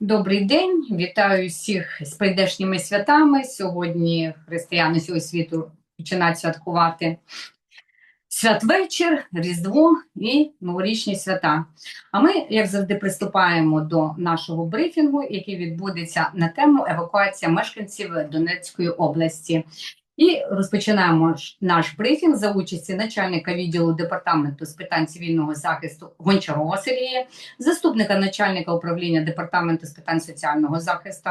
Добрий день, вітаю всіх з прийдешніми святами. Сьогодні християни всього світу починають святкувати святвечір, Різдво і новорічні свята. А ми, як завжди, приступаємо до нашого брифінгу, який відбудеться на тему евакуація мешканців Донецької області. І розпочинаємо наш брифінг за участі начальника відділу департаменту з питань цивільного захисту Гончарова Сергія, заступника начальника управління департаменту з питань соціального захисту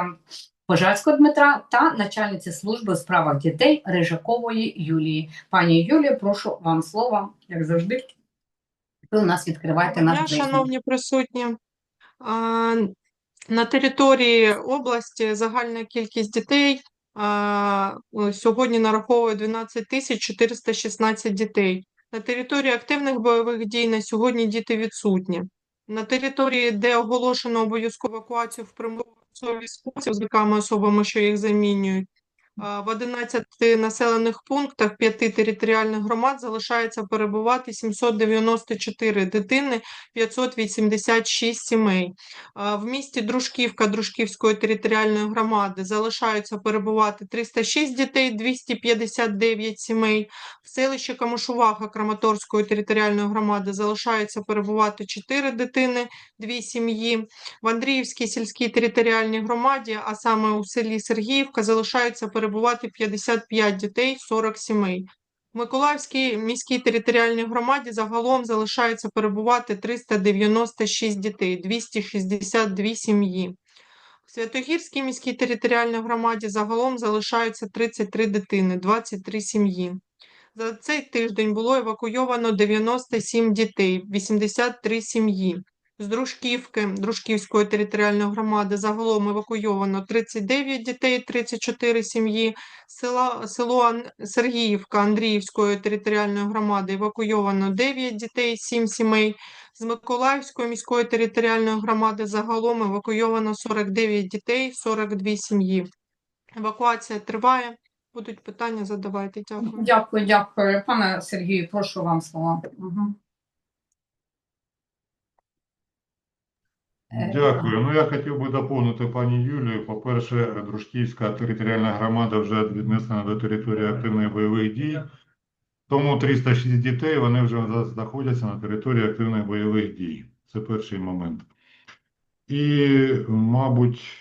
Пожарського Дмитра та начальниці служби у справах дітей Рижакової Юлії. Пані Юлія, прошу вам слово, як завжди. Ви у нас відкриваєте наш брифінг. шановні присутні. На території області загальна кількість дітей сьогодні нараховує 12 тисяч 416 дітей. На території активних бойових дій на сьогодні діти відсутні. На території, де оголошено обов'язкову евакуацію в примусовий спосіб з особами, що їх замінюють, в 11 населених пунктах 5 територіальних громад залишається перебувати 794 дитини, 586 сімей. В місті Дружківка Дружківської територіальної громади залишаються перебувати 306 дітей, 259 сімей. В селищі Камишуваха Краматорської територіальної громади залишаються перебувати 4 дитини, 2 сім'ї. В Андріївській сільській територіальній громаді, а саме у селі Сергіївка, залишаються перебувати 55 дітей, 40 сімей. В Миколаївській міській територіальній громаді загалом залишається перебувати 396 дітей, 262 сім'ї. В Святогірській міській територіальній громаді загалом залишаються 33 дитини, 23 сім'ї. За цей тиждень було евакуйовано 97 дітей, 83 сім'ї. З Дружківки, Дружківської територіальної громади загалом евакуйовано 39 дітей, 34 сім'ї. Села, село Сергіївка Андріївської територіальної громади евакуйовано 9 дітей, 7 сімей. З Миколаївської міської територіальної громади загалом евакуйовано 49 дітей, 42 сім'ї. Евакуація триває. Будуть питання, задавайте. Дякую. Дякую, дякую. Пане Сергію, прошу вам слово. Угу. Дякую. Ну, я хотів би доповнити пані Юлію. По-перше, Дружківська територіальна громада вже віднесена до території активних бойових дій. Тому 306 дітей вони вже знаходяться на території активних бойових дій. Це перший момент. І, мабуть,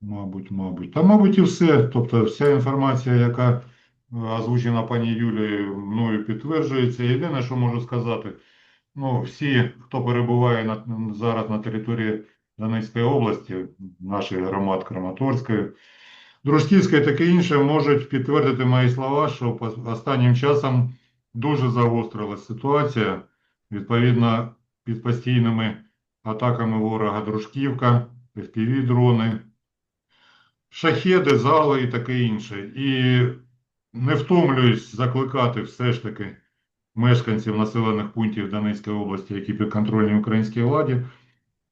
мабуть, мабуть, та, мабуть, і все. Тобто, вся інформація, яка е, озвучена пані Юлією, мною підтверджується. Єдине, що можу сказати, Ну, всі, хто перебуває на, зараз на території Донецької області, наших громад Краматорської, Дружківської, таке інше, можуть підтвердити мої слова, що останнім часом дуже загострилась ситуація, відповідно, під постійними атаками ворога Дружківка, FPV-дрони, шахеди, зали і таке інше. І не втомлююсь закликати все ж таки мешканців населених пунктів Донецької області, які підконтрольні українській владі,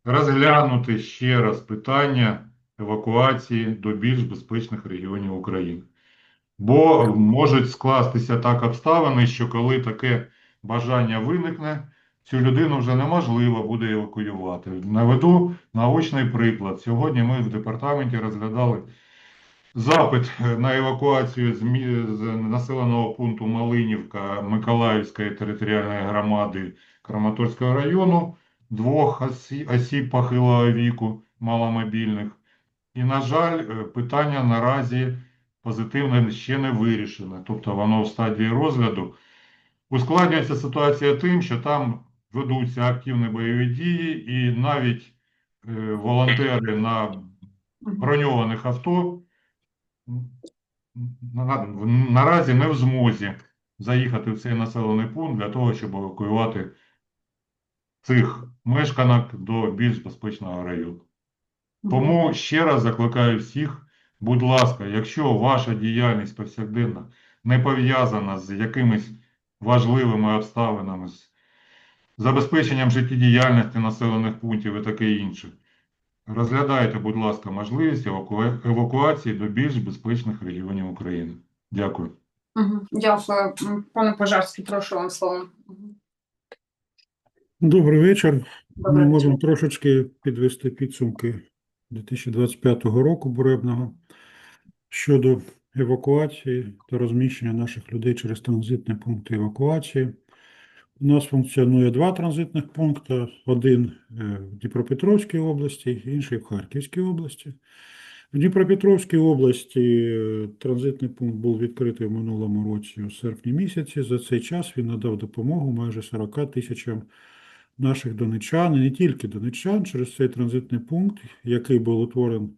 розглянути ще раз питання евакуації до більш безпечних регіонів України. Бо можуть скластися так обставини, що коли таке бажання виникне, цю людину вже неможливо буде евакуювати. Наведу наочний приклад. Сьогодні ми в департаменті розглядали Запит на евакуацію з, населеного пункту Малинівка Миколаївської територіальної громади Краматорського району двох осі- осіб похилого віку, маломобільних. І, на жаль, е, питання наразі позитивно ще не вирішене, тобто воно в стадії розгляду. Ускладнюється ситуація тим, що там ведуться активні бойові дії, і навіть е, волонтери на броньованих авто наразі не в змозі заїхати в цей населений пункт для того, щоб евакуювати цих мешканок до більш безпечного району. Тому ще раз закликаю всіх, будь ласка, якщо ваша діяльність повсякденна не пов'язана з якимись важливими обставинами, з забезпеченням життєдіяльності населених пунктів і таке інше, розглядайте, будь ласка, можливість евакуації до більш безпечних регіонів України. Дякую. Дякую. Пане Пожарський, прошу вам слово. Добрий вечір. Ми Добрий можемо трошечки підвести підсумки 2025 року буребного щодо евакуації та розміщення наших людей через транзитні пункти евакуації. У нас функціонує два транзитних пункти: один е, в Дніпропетровській області, інший в Харківській області. В Дніпропетровській області е, транзитний пункт був відкритий в минулому році у серпні місяці. За цей час він надав допомогу майже 40 тисячам наших донеччан, і не тільки донеччан, через цей транзитний пункт, який був утворений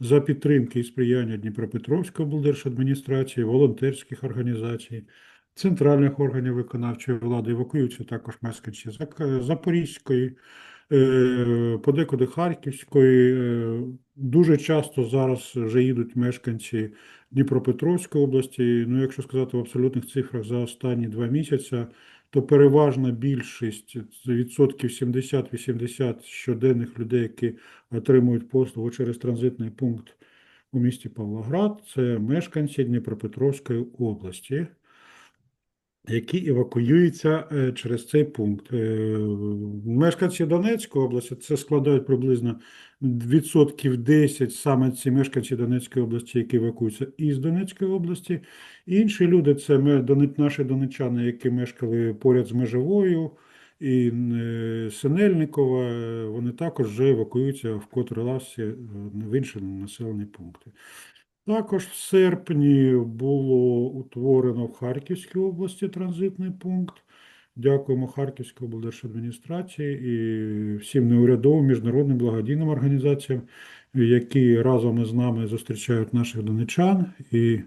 за підтримки і сприяння Дніпропетровської облдержадміністрації, волонтерських організацій, центральних органів виконавчої влади, евакуюються також мешканці Запорізької, е, подекуди Харківської. е, Дуже часто зараз вже їдуть мешканці Дніпропетровської області. Ну, якщо сказати в абсолютних цифрах за останні два місяці, то переважна більшість, відсотків 70-80 щоденних людей, які отримують послугу через транзитний пункт у місті Павлоград, це мешканці Дніпропетровської області, які евакуюються е, через цей пункт. Е, Мешканці Донецької області це складають приблизно відсотків 10 саме ці мешканці Донецької області, які евакуюються із Донецької області. Інші люди це наші донеччани, які мешкали поряд з Межовою і е, Синельникова. Вони також вже евакуюються в котрий раз в інші населені пункти. Також в серпні було утворено в Харківській області транзитний пункт. Дякуємо Харківській облдержадміністрації і всім неурядовим міжнародним благодійним організаціям, які разом із нами зустрічають наших донеччан. І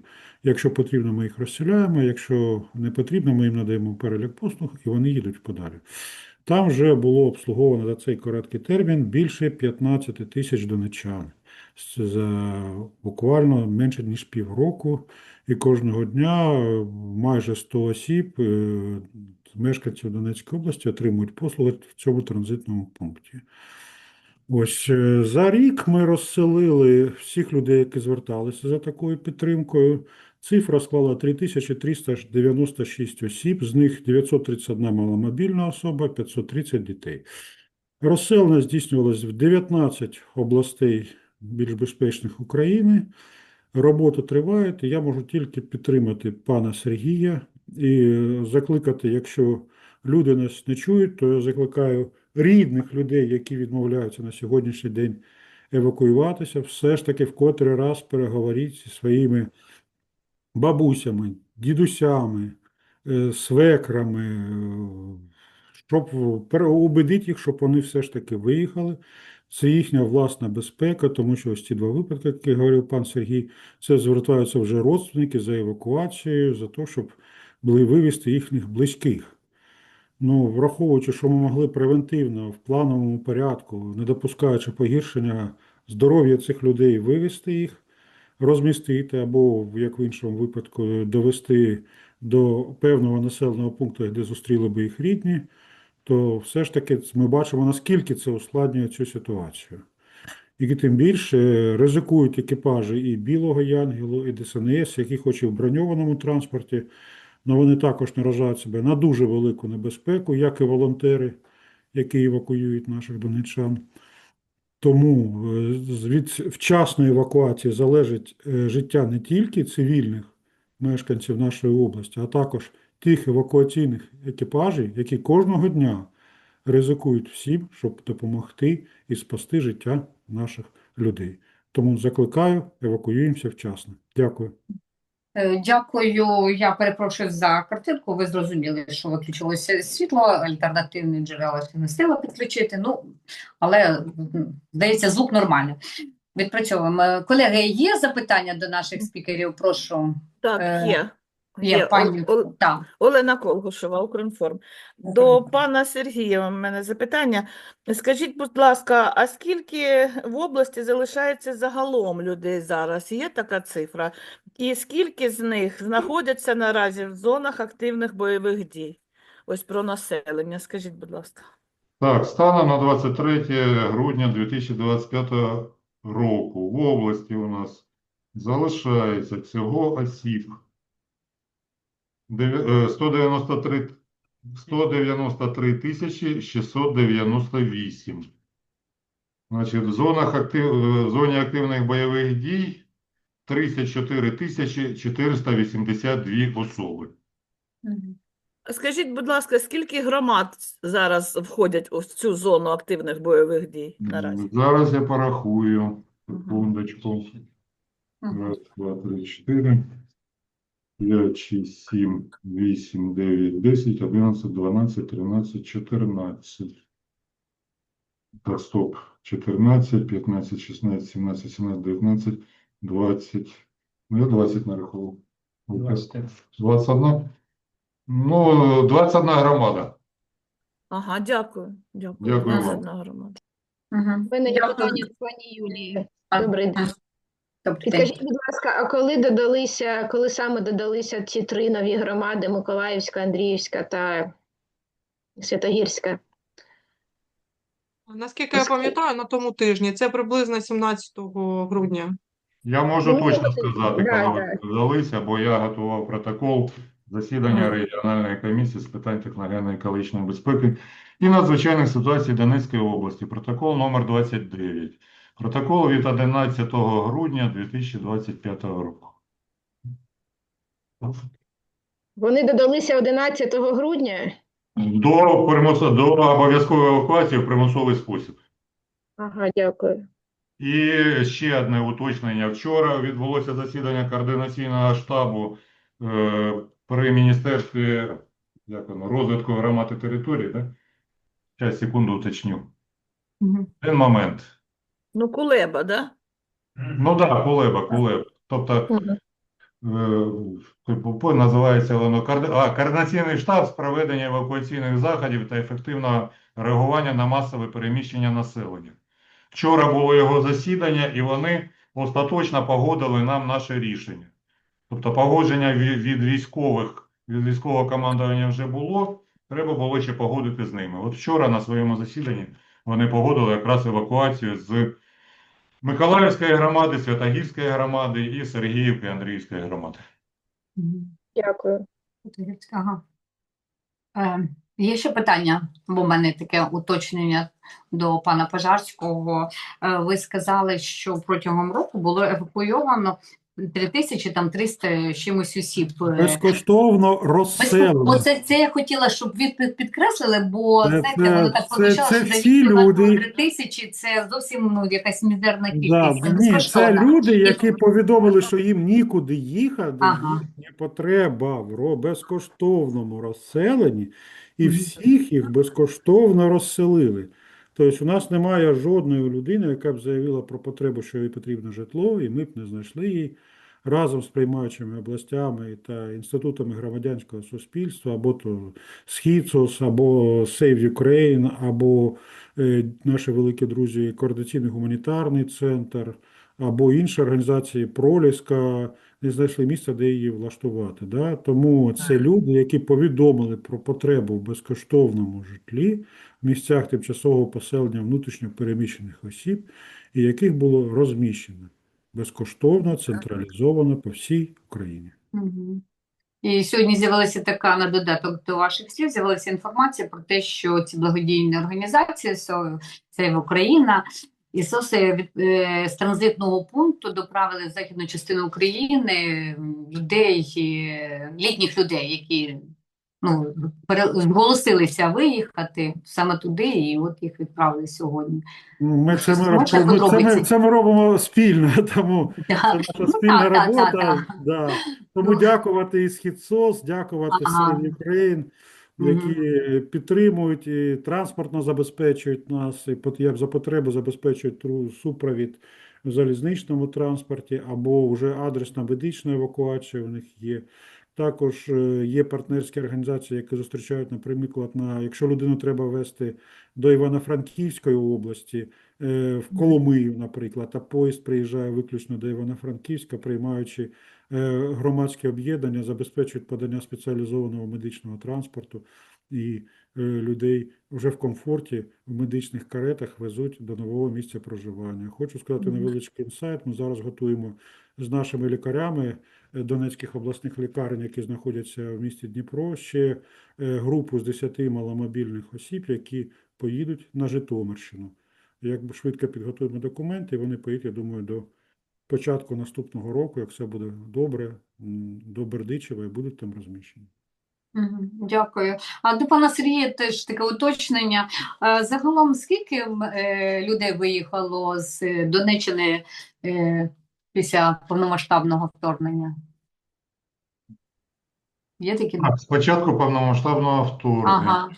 якщо потрібно, ми їх розселяємо. Якщо не потрібно, ми їм надаємо перелік послуг і вони їдуть подалі. Там вже було обслуговано за цей короткий термін більше 15 тисяч донеччан. За буквально менше ніж півроку, і кожного дня е, майже 100 осіб, е, мешканців Донецької області, отримують послуги в цьому транзитному пункті. Ось е, за рік ми розселили всіх людей, які зверталися за такою підтримкою. Цифра склала 3396 осіб, з них 931 маломобільна особа, 530 дітей. Розселення здійснювалось в 19 областей більш безпечних України. Робота триває, і я можу тільки підтримати пана Сергія і закликати, якщо люди нас не чують, то я закликаю рідних людей, які відмовляються на сьогоднішній день евакуюватися, все ж таки в котрий раз переговоріть зі своїми бабусями, дідусями, е, свекрами, е, щоб переубедити їх, щоб вони все ж таки виїхали. Це їхня власна безпека, тому що ось ці два випадки, які говорив пан Сергій, це звертаються вже родственники за евакуацією, за те, щоб були вивезти їхніх близьких. Ну, враховуючи, що ми могли превентивно в плановому порядку, не допускаючи погіршення здоров'я цих людей, вивезти їх, розмістити або, як в іншому випадку, довести до певного населеного пункту, де зустріли би їх рідні, то все ж таки ми бачимо, наскільки це ускладнює цю ситуацію. І тим більше ризикують екіпажі і Білого Янгелу, і ДСНС, які хоч і в броньованому транспорті, але вони також наражають себе на дуже велику небезпеку, як і волонтери, які евакуюють наших донеччан. Тому е, від вчасної евакуації залежить е, життя не тільки цивільних мешканців нашої області, а також тих евакуаційних екіпажів, які кожного дня ризикують всім, щоб допомогти і спасти життя наших людей. Тому закликаю, евакуюємося вчасно. Дякую. Е, Дякую. Я перепрошую за картинку. Ви зрозуміли, що виключилося світло, альтернативні джерела не встигла підключити. Ну, але здається, звук нормальний. Відпрацьовуємо. Колеги, є запитання до наших спікерів? Прошу. Так, Е, є. Є Є. пані. Ол- Ол- Так. Олена Колгушева, Укрінформ. До пана Сергія у мене запитання. Скажіть, будь ласка, а скільки в області залишається загалом людей зараз? Є така цифра? І скільки з них знаходяться наразі в зонах активних бойових дій? Ось про населення, скажіть, будь ласка. Так, станом на 23 грудня 2025 року в області у нас залишається всього осіб 193 193 тисячі 698. Значить, в зонах актив... в зоні активних бойових дій 34 тисячі 482 особи. Скажіть, будь ласка, скільки громад зараз входять у цю зону активних бойових дій наразі? Зараз я порахую. Секундочку. Раз, два, три, чотири. П'ять, шість, сім, вісім, дев'ять, десять, одинадцять, дванадцять, тринадцять, чотирнадцять. Так, стоп. 14, 15, 16, 17, 17, 19, 20. Ну, я 20 нарахував. 21. Ну, 21 громада. Ага, дякую. Дякую. Дякую вам. 21 громада. Мгм. У мене є Дякую. питання до пані Юлії. Добрий день. День. Підкажіть, будь ласка, а коли додалися, коли саме додалися ці три нові громади Миколаївська, Андріївська та Святогірська? Наскільки я пам'ятаю, на тому тижні, це приблизно 17 грудня. Я можу Ну, точно сказати, да, коли да. ви додалися, бо я готував протокол засідання регіональної комісії з питань техногенної екологічної безпеки і надзвичайних ситуацій Донецької області. Протокол номер 29. Протокол від 11 грудня 2025 року. Вони додалися 11 грудня. До, примусо- до обов'язкової евакуації в примусовий спосіб. Ага, дякую. І ще одне уточнення. Вчора відбулося засідання координаційного штабу е, при Міністерстві як воно, розвитку громад і територій. Да? Зараз, секунду уточню. Мгм. Один момент. Ну, Кулеба, да? Ну так, да, Кулеба, Кулеба. Тобто Мгм. е, КПП називається воно а, Координаційний штаб з проведення евакуаційних заходів та ефективного реагування на масове переміщення населення. Вчора було його засідання, і вони остаточно погодили нам наше рішення. Тобто погодження від військових, від військового командування вже було, треба було ще погодити з ними. От вчора на своєму засіданні вони погодили якраз евакуацію з Миколаївської громади, Святогірської громади і Сергіївки Андріївської громади. Дякую. Ага. Е, є ще питання, бо в мене таке уточнення до пана Пожарського. Е, ви сказали, що протягом року було евакуйовано 3300 з чимось осіб. Е, Безкоштовно розселено. Оце це я хотіла, щоб ви під- підкреслили, бо Це- знаєте, це- воно так це що всі люди. 3 тисячі, це зовсім ну, якась мізерна Да, кількість. Це ні, це люди, які повідомили, що їм нікуди їхати, Ага. їхня потреба в безкоштовному розселенні, і всіх їх безкоштовно розселили. Тобто у нас немає жодної людини, яка б заявила про потребу, що їй потрібно житло, і ми б не знайшли її разом з приймаючими областями та інститутами громадянського суспільства, або то Східсос, або Save Ukraine, або е, наші великі друзі Координаційний гуманітарний центр, або інші організації Проліска не знайшли місця, де її влаштувати. Да? Тому це люди, які повідомили про потребу в безкоштовному житлі в місцях тимчасового поселення внутрішньо переміщених осіб, і яких було розміщено безкоштовно, централізовано по всій Україні. І сьогодні з'явилася така на додаток до ваших слів, з'явилася інформація про те, що ці благодійні організації, це Україна, і СОСи від е, з транзитного пункту доправили в західну частину України людей, е, літніх людей, які ну, зголосилися виїхати саме туди, і от їх відправили сьогодні. Ну, Ми це, ми, Можна ми, це, ми, це ми робимо спільно, тому це наша Ну, спільна робота. Да. Тому Ну. дякувати і Східсос, дякувати Ага. Save Ukraine, які підтримують і транспортно забезпечують нас, і як за потреби забезпечують супровід в залізничному транспорті, або вже адресна медична евакуація у них є. Також е, є партнерські організації, які зустрічають, наприклад, на якщо людину треба везти до Івано-Франківської області, е, в Коломию, наприклад, а поїзд приїжджає виключно до Івано-Франківська, приймаючи громадські об'єднання, забезпечують подання спеціалізованого медичного транспорту і е, людей вже в комфорті в медичних каретах везуть до нового місця проживання. Хочу сказати невеличкий інсайт. Ми зараз готуємо з нашими лікарями е, Донецьких обласних лікарень, які знаходяться в місті Дніпро, ще е, групу з 10 маломобільних осіб, які поїдуть на Житомирщину. Якби швидко підготуємо документи, вони поїдуть, я думаю, до початку наступного року, як все буде добре, до Бердичева і будуть там розміщені. Дякую. А до пана Сергія теж таке уточнення. Е, Загалом, скільки е, людей виїхало з Донеччини е, після повномасштабного вторгнення? Є такі? Так, спочатку повномасштабного вторгнення. Ага.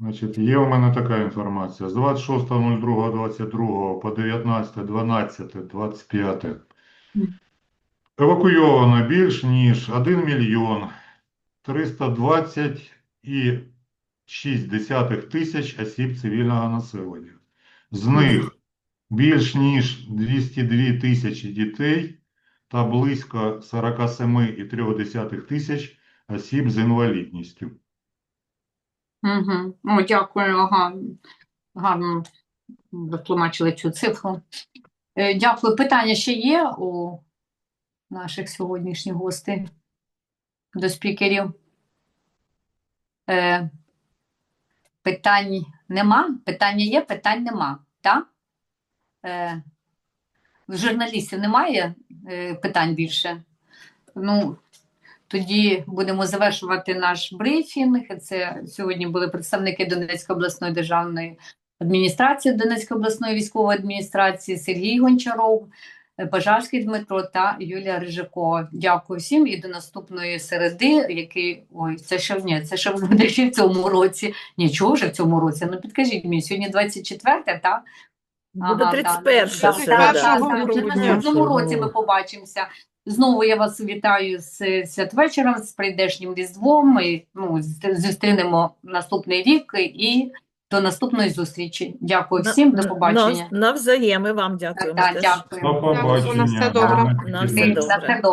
Значить, є у мене така інформація. З 26.02.22 по 19.12.25 евакуйовано більш ніж 1 мільйон 320,6 тисяч осіб цивільного населення. З них більш ніж 202 тисячі дітей та близько 47,3 тисяч осіб з інвалідністю. Угу. О, дякую. Ага. Гарно розтлумачили цю цифру. Е, Дякую. Питання ще є у наших сьогоднішніх гостей до спікерів? Е, питань нема? Питання є, питань нема. Так? Е, в журналістів немає е, питань більше? Ну, тоді будемо завершувати наш брифінг. Це сьогодні були представники Донецької обласної державної адміністрації, Донецької обласної військової адміністрації Сергій Гончаров, Пожарський Дмитро та Юлія Рижакова. Дякую всім і до наступної середи, який ой, це ще ні, це ще буде ще в цьому році. Нічого вже в цьому році. Ну підкажіть мені, сьогодні 24, так? Буде Ага, 31 так, так, середа. в наступному році ми побачимося. Знову я вас вітаю з святвечором, з прийдешнім Різдвом. Ми ну, зустрінемо наступний рік і до наступної зустрічі. Дякую всім, до побачення. Навзаєм, і вам дякуємо Так, так, дякую. До Дякую, на все побачення. добре. На все добре.